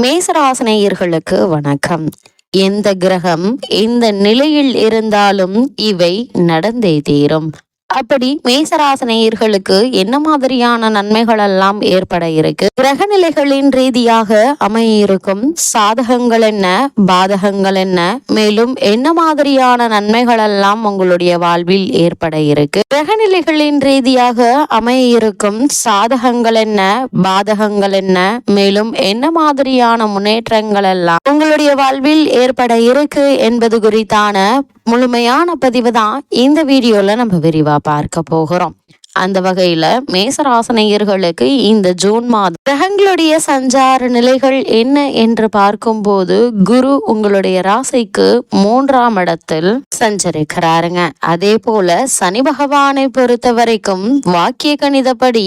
மேசராசனையர்களுக்கு வணக்கம். எந்த கிரகம் எந்த நிலையில் இருந்தாலும் இவை நடந்தே தீரும். அப்படி மேசராசனையர்களுக்கு என்ன மாதிரியான நன்மைகள் எல்லாம் ஏற்பட இருக்கு? கிரக நிலைகளின் ரீதியாக அமையிருக்கும் சாதகங்கள் என்ன? பாதகங்கள் என்ன? மேலும் என்ன மாதிரியான நன்மைகள் எல்லாம் உங்களுடைய வாழ்வில் ஏற்பட இருக்கு? கிரக நிலைகளின் ரீதியாக அமையிருக்கும் சாதகங்கள் என்ன? பாதகங்கள் என்ன? மேலும் என்ன மாதிரியான முன்னேற்றங்கள் எல்லாம் உங்களுடைய வாழ்வில் ஏற்பட இருக்கு என்பது குறித்தான முழுமையான பதிவு தான் இந்த வீடியோல நம்ம விரிவா பார்க்க போகிறோம். அந்த வகையில மேசராசனையர்களுக்கு இந்த ஜூன் மாதம் கிரகங்களுடைய சஞ்சார நிலைகள் என்ன என்று பார்க்கும்போது குரு உங்களுடைய ராசிக்கு மூன்றாம் இடத்தில் சஞ்சரிக்கிறாருங்க. அதே போல சனி பகவானை பொறுத்த வரைக்கும் வாக்கிய கணிதப்படி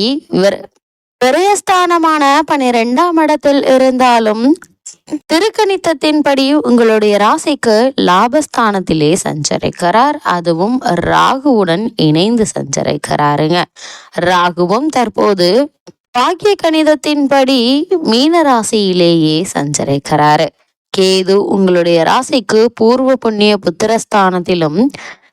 விரயஸ்தானமான பனிரெண்டாம் இடத்தில் இருந்தாலும் திருக்கணித்தத்தின்படி உங்களுடைய ராசிக்கு லாபஸ்தானத்திலே சஞ்சரிக்கிறார். அதுவும் ராகுவுடன் இணைந்து சஞ்சரிக்கிறாருங்க. ராகுவும் தற்போது பாக்கிய கணிதத்தின்படி மீன ராசியிலேயே சஞ்சரிக்கிறாரு. கேது உங்களுடைய ராசிக்கு பூர்வ புண்ணிய புத்திரஸ்தானத்திலும்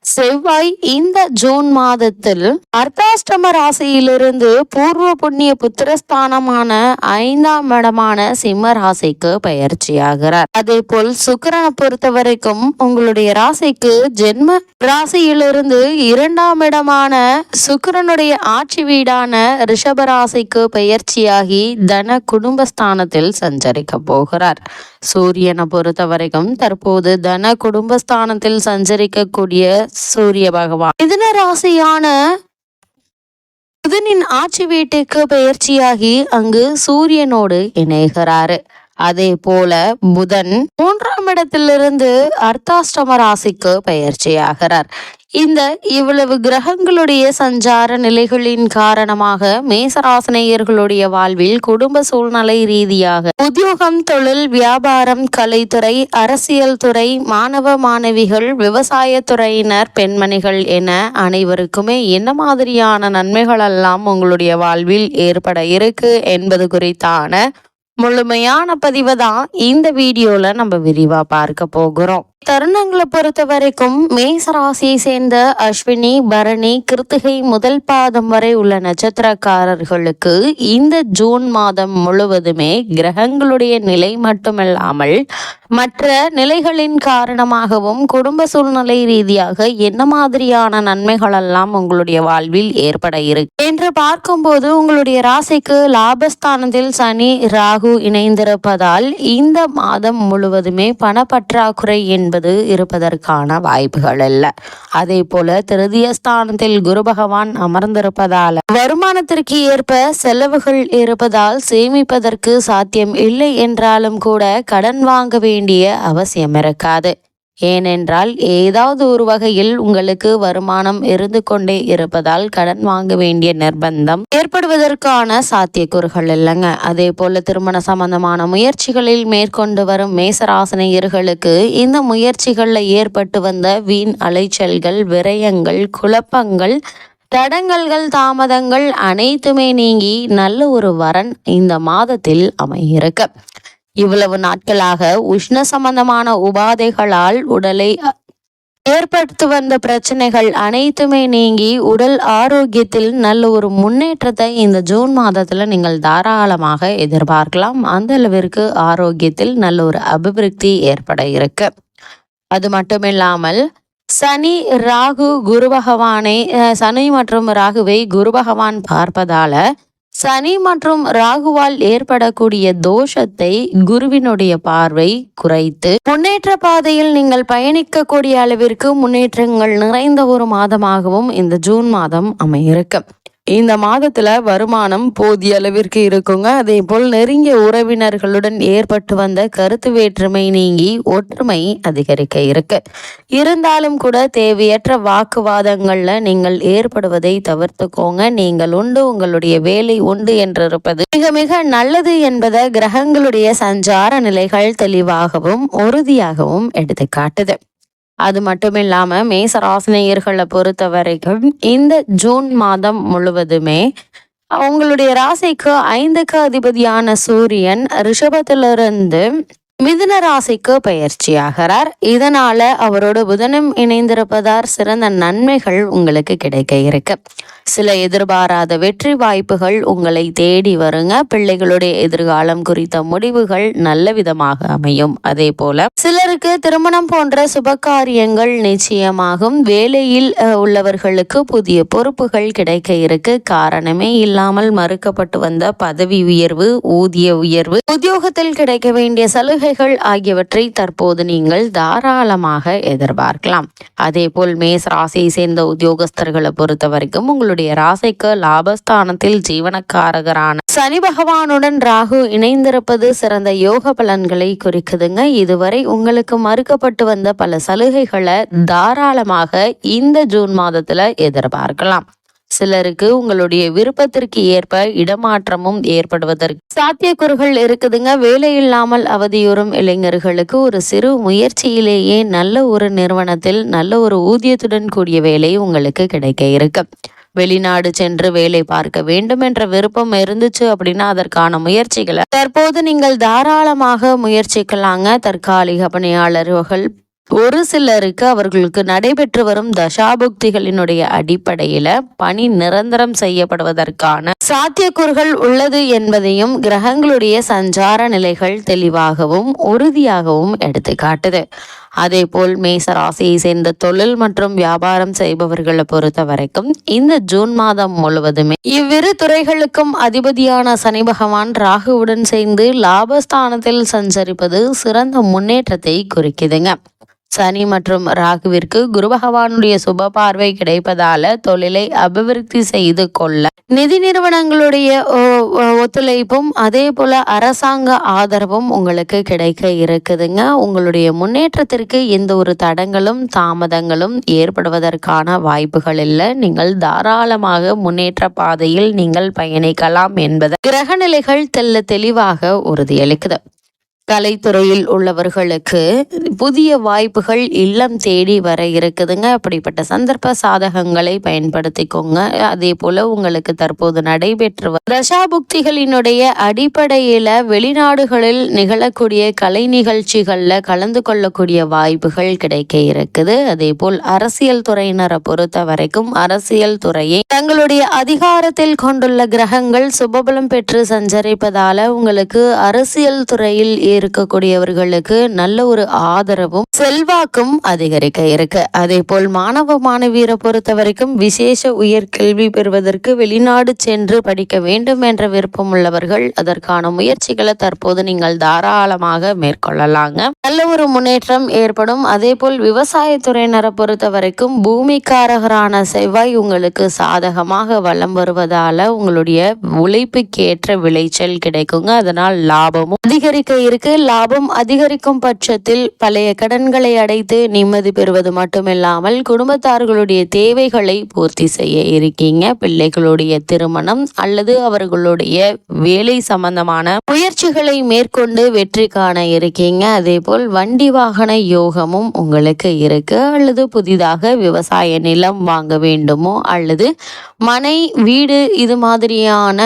செவ்வாய் இந்த ஜூன் மாதத்தில் அர்த்தாஷ்டம ராசியிலிருந்து பூர்வ புண்ணிய புத்திரஸ்தானமான ஐந்தாம் இடமான சிம்ம ராசிக்கு பயிற்சியாகிறார். அதே போல் சுக்கரனை பொறுத்த வரைக்கும் உங்களுடைய ராசிக்கு ஜென்ம ராசியிலிருந்து இரண்டாம் இடமான சுக்கரனுடைய ஆட்சி வீடான ரிஷப ராசிக்கு பயிற்சியாகி தன குடும்பஸ்தானத்தில் சஞ்சரிக்க போகிறார். சூரியனை பொறுத்த வரைக்கும் தற்போது தன குடும்பஸ்தானத்தில் சஞ்சரிக்கக்கூடிய சூரிய பகவான். மிதுன ராசியான புதனின் ஆட்சி வீட்டுக்கு பயிற்சியாகி அங்கு சூரியனோடு இணைகிறாரு. அதே போல புதன் மூன்றாம் இடத்திலிருந்து அர்த்தாஷ்டம ராசிக்கு பயிற்சியாகிறார் இந்த இவ்வளவு கிரகங்களுடைய சஞ்சார நிலைகளின் காரணமாக மேசராசனையர்களுடைய வாழ்வில் குடும்ப சூழ்நிலை ரீதியாக உத்தியோகம் தொழில் வியாபாரம் கலைத்துறை அரசியல் துறை மாணவ மாணவிகள் விவசாயத்துறையினர் பெண்மணிகள் என அனைவருக்குமே என்ன மாதிரியான நன்மைகள் எல்லாம் உங்களுடைய வாழ்வில் ஏற்பட இருக்கு என்பது குறித்தான முழுமையான பதிவை தான் இந்த வீடியோல நம்ம விரிவா பார்க்க போகிறோம். தருணங்களை பொறுத்த வரைக்கும் மேசராசியை சேர்ந்த அஸ்வினி பரணி கிருத்திகை முதல் பாதம் வரை உள்ள நட்சத்திரக்காரர்களுக்கு இந்த ஜூன் மாதம் முழுவதுமே கிரகங்களுடைய நிலை மட்டுமல்லாமல் மற்ற நிலைகளின் காரணமாகவும் குடும்ப சூழ்நிலை ரீதியாக என்ன மாதிரியான நன்மைகள் எல்லாம் உங்களுடைய வாழ்வில் ஏற்பட இருக்கு என்று பார்க்கும்போது உங்களுடைய ராசிக்கு லாபஸ்தானத்தில் சனி ராகு இணைந்திருப்பதால் இந்த மாதம் முழுவதுமே பணப்பற்றாக்குறை என்பது என்பது இருப்பதற்கான வாய்ப்புகள் அல்ல. அதே போல திருதிய ஸ்தானத்தில் குரு பகவான் அமர்ந்திருப்பதால் வருமானத்திற்கு ஏற்ப செலவுகள் இருப்பதால் சேமிப்பதற்கு சாத்தியம் இல்லை என்றாலும் கூட கடன் வாங்க வேண்டிய அவசியம் இருக்காது. ஏனென்றால் ஏதாவது ஒரு வகையில் உங்களுக்கு வருமானம் இருந்து கொண்டே இருப்பதால் கடன் வாங்க வேண்டிய நிர்பந்தம் ஏற்படுவதற்கான சாத்தியக்கூறுகள் இல்லைங்க. அதே போல திருமண சம்பந்தமான முயற்சிகளில் மேற்கொண்டு வரும் மேசராசனையர்களுக்கு இந்த முயற்சிகளில் ஏற்பட்டு வந்த வீண் அலைச்சல்கள் விரயங்கள் குழப்பங்கள் தடங்கல்கள் தாமதங்கள் அனைத்துமே நீங்கி நல்ல ஒரு வரன் இந்த மாதத்தில் அமையிருக்கு இவ்வளவு நாட்களாக உஷ்ண சம்பந்தமான உபாதைகளால் உடலை ஏற்படுத்தி வந்த பிரச்சனைகள் அனைத்துமே நீங்கி உடல் ஆரோக்கியத்தில் நல்ல ஒரு முன்னேற்றத்தை இந்த ஜூன் மாதத்துல நீங்கள் தாராளமாக எதிர்பார்க்கலாம். அந்த அளவிற்கு ஆரோக்கியத்தில் நல்ல ஒரு அபிவிருத்தி ஏற்பட இருக்கு. அது மட்டுமில்லாமல் சனி ராகு குரு பகவானை சனி மற்றும் ராகுவை குரு பகவான் பார்ப்பதால சனி மற்றும் ராகுவால் ஏற்படக்கூடிய தோஷத்தை குருவினுடைய பார்வை குறைத்து முன்னேற்ற பாதையில் நீங்கள் பயணிக்கக்கூடிய அளவிற்கு முன்னேற்றங்கள் நிறைந்த ஒரு மாதமாகவும் இந்த ஜூன் மாதம் அமையிருக்கும் இந்த மாதத்துல வருமானம் போதிய அளவிற்கு இருக்குங்க. அதே போல் நெருங்கிய உறவினர்களுடன் ஏற்பட்டு வந்த கருத்து வேற்றுமை நீங்கி ஒற்றுமை அதிகரிக்க இருக்கு. இருந்தாலும் கூட தேவையற்ற வாக்குவாதங்கள்ல நீங்கள் ஏற்படுவதை தவிர்த்துக்கோங்க. நீங்கள் உண்டு உங்களுடைய வேலை உண்டு என்றிருப்பது மிக மிக நல்லது என்பதை கிரகங்களுடைய சஞ்சார நிலைகள் தெளிவாகவும் உறுதியாகவும் எடுத்து காட்டுது அது மட்டும் இல்லாமல் மேசராசினியர்களை பொறுத்த வரைக்கும் இந்த ஜூன் மாதம் முழுவதுமே உங்களுடைய ராசிக்கு ஐந்துக்கு அதிபதியான சூரியன் ரிஷபத்திலிருந்து மிதுன ராசிக்கு பயிற்சியாகிறார். இதனால அவரோட புதனும் இணைந்திருப்பதால் சிறந்த நன்மைகள் உங்களுக்கு கிடைக்க இருக்கு. சில எதிர்பாராத வெற்றி வாய்ப்புகள் உங்களை தேடி வருங்க. பிள்ளைகளுடைய எதிர்காலம் குறித்த முடிவுகள் நல்ல விதமாக அமையும். அதே போல சிலருக்கு திருமணம் போன்ற சுப காரியங்கள் நிச்சயமாகும். வேலையில் உள்ளவர்களுக்கு புதிய பொறுப்புகள் கிடைக்க இருக்கு. காரணமே இல்லாமல் மறுக்கப்பட்டு வந்த பதவி உயர்வு ஊதிய உயர்வு உத்தியோகத்தில் கிடைக்க வேண்டிய சலுகைகள் ஆகியவற்றை தற்போது நீங்கள் தாராளமாக எதிர்பார்க்கலாம். அதே போல் மேஸ் ராசியை சேர்ந்த உத்தியோகஸ்தர்களை பொறுத்த வரைக்கும் உங்களுடைய உங்களுடைய ராசிக்கு லாபஸ்தானத்தில் ஜீவனக்காரகரான சனி பகவானுடன் ராகு இணைந்திருப்பது சிறந்த யோக பலன்களை குறிக்குதுங்க. இதுவரை உங்களுக்கு மறுக்கப்பட்டு வந்த பல சலுகைகளை தாராளமாக இந்த ஜூன் மாதத்துல எதிர்பார்க்கலாம். சிலருக்கு உங்களுடைய விருப்பத்திற்கு ஏற்ப இடமாற்றமும் ஏற்படுவதற்கு சாத்தியக்கூறுகள் இருக்குதுங்க. வேலை இல்லாமல் அவதியுறும் இளைஞர்களுக்கு ஒரு சிறு முயற்சியிலேயே நல்ல ஒரு நிறுவனத்தில் நல்ல ஒரு ஊதியத்துடன் கூடிய வேலை உங்களுக்கு கிடைக்க இருக்கு. வெளிநாடு சென்று வேலை பார்க்க வேண்டும் என்ற விருப்பம் இருந்துச்சு அப்படின்னா அதற்கான முயற்சிகளை தற்போது நீங்கள் தாராளமாக முயற்சிக்கலாங்க தற்காலிக பணியாளர்கள். ஒரு சிலருக்கு அவர்களுக்கு நடைபெற்று வரும் தசாபுக்திகளினுடைய அடிப்படையில பணி நிரந்தரம் செய்யப்படுவதற்கான சாத்தியக்கூறுகள் உள்ளது என்பதையும் கிரகங்களுடைய சஞ்சார நிலைகள் தெளிவாகவும் உறுதியாகவும் எடுத்து காட்டுது. அதே போல் மேச ராசியை சேர்ந்த தொழில் மற்றும் வியாபாரம் செய்பவர்களை பொறுத்த வரைக்கும் இந்த ஜூன் மாதம் முழுவதுமே இவ்விரு துறைகளுக்கும் அதிபதியான சனி பகவான் ராகுவுடன் சேர்ந்து லாபஸ்தானத்தில் சஞ்சரிப்பது சிறந்த முன்னேற்றத்தை குறிக்குதுங்க. சனி மற்றும் ராகுவிற்கு குரு பகவானுடைய சுப பார்வை கிடைப்பதால தொழிலை அபிவிருத்தி செய்து கொள்ள நிதி நிறுவனங்களுடைய ஒத்துழைப்பும் அதே போல அரசாங்க ஆதரவும் உங்களுக்கு கிடைக்க இருக்குதுங்க. உங்களுடைய முன்னேற்றத்திற்கு எந்த ஒரு தடங்களும் தாமதங்களும் ஏற்படுவதற்கான வாய்ப்புகள் இல்லை. நீங்கள் தாராளமாக முன்னேற்ற பாதையில் நீங்கள் பயணிக்கலாம் என்பது கிரகநிலைகள் தெல்ல தெளிவாக உறுதியளிக்குது. கலைத்துறையில் உள்ளவர்களுக்கு புதிய வாய்ப்புகள் இல்லம் தேடி வர இருக்குதுங்க. அப்படிப்பட்ட சந்தர்ப்ப சாதகங்களை பயன்படுத்திக்கோங்க. அதே போல உங்களுக்கு தற்போது நடைபெற்று தசாபுக்திகளினுடைய அடிப்படையில வெளிநாடுகளில் நிகழக்கூடிய கலை நிகழ்ச்சிகள்ல கலந்து கொள்ளக்கூடிய வாய்ப்புகள் கிடைக்க இருக்குது. அதே போல் அரசியல் துறையினரை பொறுத்த வரைக்கும் அரசியல் துறையை தங்களுடைய அதிகாரத்தில் கொண்டுள்ள கிரகங்கள் சுபபலம் பெற்று சஞ்சரிப்பதால உங்களுக்கு அரசியல் துறையில் இருக்கக்கூடியவர்களுக்கு நல்ல ஒரு ஆதரவும் செல்வாக்கும் அதிகரிக்க இருக்கு. அதே போல் மாணவ மாணவியரை பொறுத்த வரைக்கும் விசேஷ உயர்கல்வி பெறுவதற்கு வெளிநாடு சென்று படிக்க வேண்டும் என்ற விருப்பம் உள்ளவர்கள் அதற்கான முயற்சிகளை தற்போது நீங்கள் தாராளமாக மேற்கொள்ளலாங்க. நல்ல ஒரு முன்னேற்றம் ஏற்படும். அதே போல் விவசாயத்துறையினரை பொறுத்த வரைக்கும் பூமிக்காரகரான செவ்வாய் உங்களுக்கு சாதகமாக வளம் வருவதால உங்களுடைய உழைப்புக்கேற்ற விளைச்சல் கிடைக்குங்க. அதனால் லாபமும் அதிகரிக்க இருக்கு. உங்களுக்கு லாபம் அதிகரிக்கும் பட்சத்தில் பழைய கடன்களை அடைத்து நிம்மதி பெறுவது மட்டுமில்லாமல் குடும்பத்தார்களுடைய தேவைகளை பூர்த்தி செய்ய இருக்கீங்க. பிள்ளைகளுடைய திருமணம் அல்லது அவர்களுடைய வேலை சம்பந்தமான முயற்சிகளை மேற்கொண்டு வெற்றி காண இருக்கீங்க. அதே போல் வண்டி வாகன யோகமும் உங்களுக்கு இருக்கு. அல்லது புதிதாக விவசாய நிலம் வாங்க வேண்டுமோ அல்லது மனை வீடு இது மாதிரியான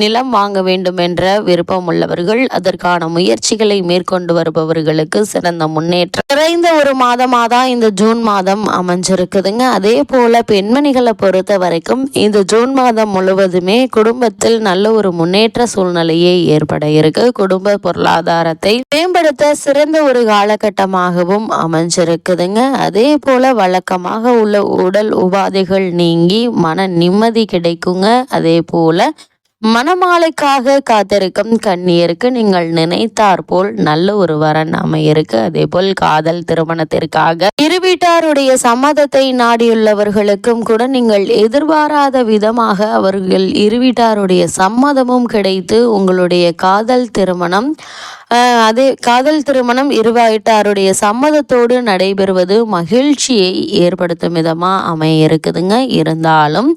நிலம் வாங்க வேண்டும் என்ற விருப்பம் உள்ளவர்கள் அதற்கான முயற்சிகளை மேற்கொண்டு வருபவர்களுக்கு சிறந்த முன்னேற்றம். நிறைந்த ஒரு மாதமாக தான் இந்த ஜூன் மாதம் அமைஞ்சிருக்குதுங்க. அதே போல பெண்மணிகளை பொறுத்த வரைக்கும் இந்த ஜூன் மாதம் முழுவதுமே குடும்பத்தில் நல்ல ஒரு முன்னேற்ற சூழ்நிலையே ஏற்பட இருக்கு. குடும்ப பொருளாதாரத்தை மேம்படுத்த சிறந்த ஒரு காலகட்டமாகவும் அமைஞ்சிருக்குதுங்க. அதே போல வழக்கமாக உள்ள உடல் உபாதைகள் நீங்கி மன நிம்மதி கிடைக்குங்க. அதே போல மணமாலைக்காக காத்திருக்கும் கண்ணியருக்கு நீங்கள் நினைத்தார் போல் நல்ல ஒரு வரன் அமையிருக்கு. அதே போல் காதல் திருமணத்திற்காக இரு வீட்டாருடைய சம்மதத்தை நாடியுள்ளவர்களுக்கும் கூட நீங்கள் எதிர்பாராத விதமாக அவர்கள் இரு வீட்டாருடைய சம்மதமும் கிடைத்து உங்களுடைய காதல் திருமணம் அதே காதல் திருமணம் இருவாயிட்டாருடைய சம்மதத்தோடு நடைபெறுவது மகிழ்ச்சியை ஏற்படுத்தும் விதமா அமைய இருக்குதுங்க இருந்தாலும்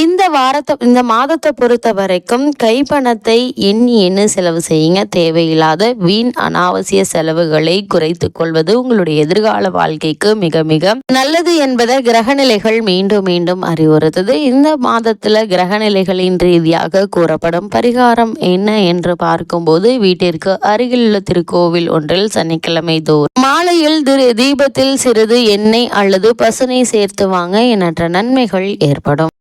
இந்த வாரத்தை இந்த மாதத்தை பொறுத்த வரைக்கும் கைப்பணத்தை எண்ணி எண்ணி செலவு செய்யுங்க. தேவையில்லாத வீண் அனாவசிய செலவுகளை குறைத்து கொள்வது உங்களுடைய எதிர்கால வாழ்க்கைக்கு மிக மிக நல்லது என்பதை கிரகநிலைகள் மீண்டும் மீண்டும் அறிவுறுத்துது. இந்த மாதத்துல கிரகநிலைகளின் ரீதியாக கூறப்படும் பரிகாரம் என்ன என்று பார்க்கும்போது வீட்டிற்கு அருகிலுள்ள திருக்கோவில் ஒன்றில் சனிக்கிழமை தோறும். மாலையில் திரு தீபத்தில் சிறிது எண்ணெய் அல்லது பசுனை சேர்த்து வாங்க எண்ணற்ற நன்மைகள் ஏற்படும்.